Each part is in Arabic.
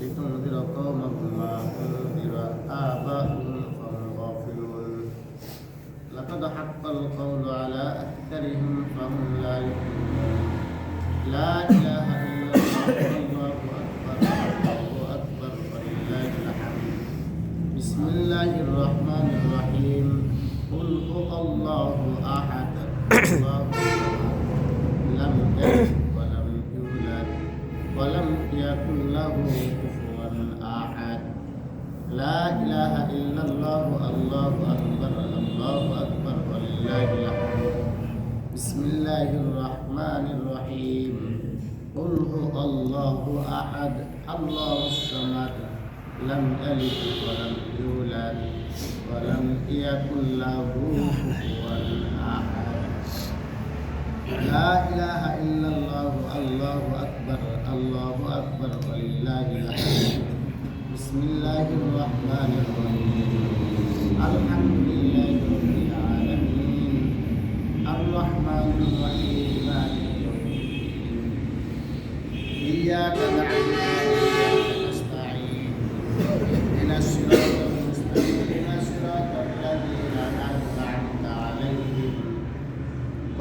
لتنذر قوما ما أنذر آباؤهم فهم غافلون لقد حق القول على أكثرهم فهم لا يؤمنون. لا إله إلا الله الله أكبر الله أكبر ولله الحمد بسم الله الرحمن الرحيم قل هو الله أحد الله لم يلد يكن له كفوا أحد. لا إله إلا الله الله أكبر الله أكبر ولله الحمد. بسم الله الرحمن الرحيم. قل هو الله أحد. الله الصمد لم يلد ولم يولد ولم يكن له كفوا. إله إلا الله الله أكبر الله أكبر ولله الحمد. بسم الله الرحمن الرحيم الحمد لله رب العالمين. الرحمن الرحيم.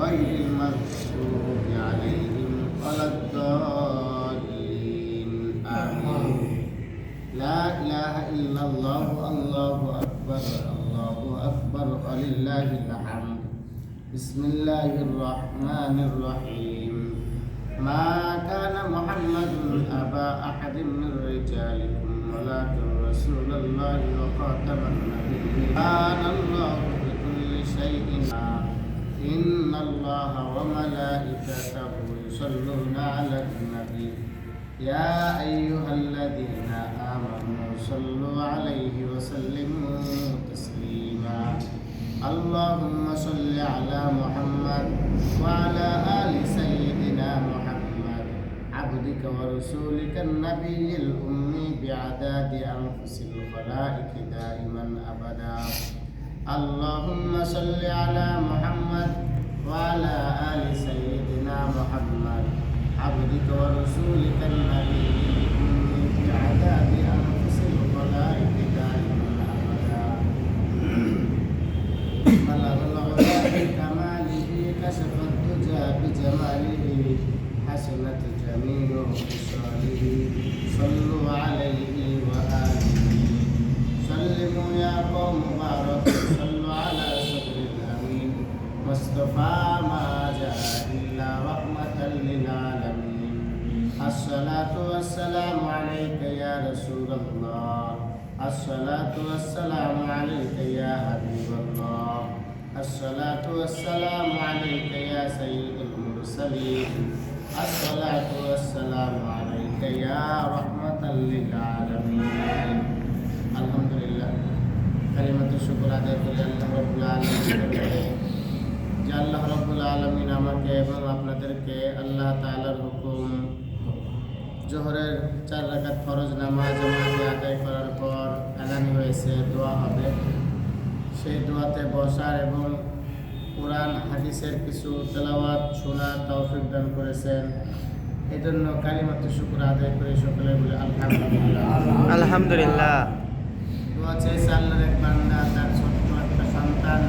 غير المغضوب عليهم ولا الضالين. آمين. لا إله إلا الله الله أكبر الله أكبر. ولله الحمد. بسم الله الرحمن الرحيم. ما كان محمد أبا أحد من رجالكم ولكن رسول الله وخاتم النبيين. كان الله بكل شيء إن الله وملائكته يصلون على النبي. يا أيها الذين آمنوا صلوا عليه وسلموا تسليما. اللهم صل على محمد وعلى آل سيدنا محمد. عبدك ورسولك النبي الأمي بعداد أنفس الخلائق دائما أبدا. اللهم صل على محمد وعلى آل سيدنا محمد عبدك ورسولك النبي الأمي بعداد أنفس الخلائق دائما أبدا. بلغ العلا بكماله كشف الدجى بجماله حسنت جميع خصاله. صلوا عليه وآله. سلموا يا قوم بارك واصطفى ما جاء إلا رحمة للعالمين الصلاة والسلام عليك يا رسول الله الصلاة والسلام عليك يا حبيب الله الصلاة والسلام عليك يا سيد المرسلين الصلاة والسلام عليك يا رحمة للعالمين الحمد لله كلمة الشكر أدى الله رب العالمين আলমিন আমাকে এবং আপনাদেরকে আল্লাহ তাআলার হুকুম জোহরের চার রাকাত ফরজ নামাজ আমাকে আদায় করার পর এলান হয়েছে দোয়া হবে। সেই দোয়াতে বসার এবং কোরআন হাদিসের কিছু তেলাওয়াত শোনার তৌফিক দান করেছেন। এই জন্য কালিমাতু শুকর আদায় করে সকলে বলে আলহামদুলিল্লাহ। আলহামদুলিল্লাহ। দোয়া চেয়েছে আল্লাহর এক বান্দা তার ছোট্ট একটা সন্তান।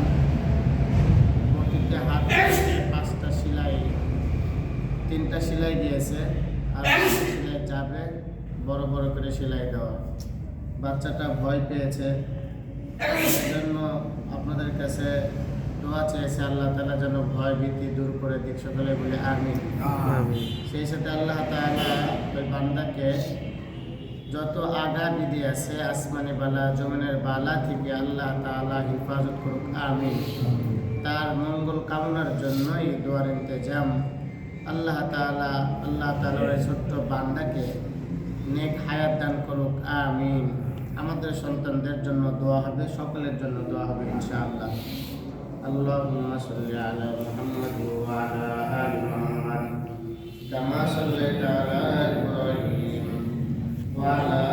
তিনটা সেলাই দিয়েছে আর সেলাই যাবে বড় বড় করে সেলাই দেওয়া। বাচ্চাটা ভয় পেয়েছে। জন্য আপনাদের কাছে দোয়া চেয়েছে আল্লাহ তালা যেন ভয় ভীতি দূর করে দিক সকলে বলে আমিন। আমিন। সেই সাথে আল্লাহ তাআলা ওই বান্দাকে যত আগা বিধি আছে আসমানি বালা জমিনের বালা থেকে আল্লাহ তাআলা হেফাজত করুক। আমি তার মঙ্গল কামনার জন্যই দোয়ার ইন্তজাম আল্লাহ তাআলা আল্লাহ তাআলার এই ছোট্ট বান্দাকে নেক হায়াত দান করুক আমিন আমাদের সন্তানদের জন্য দোয়া হবে সকলের জন্য দোয়া হবে ইনশাআল্লাহ اللهم صل على محمد وعلى آل محمد كما صليت على إبراهيم وعلى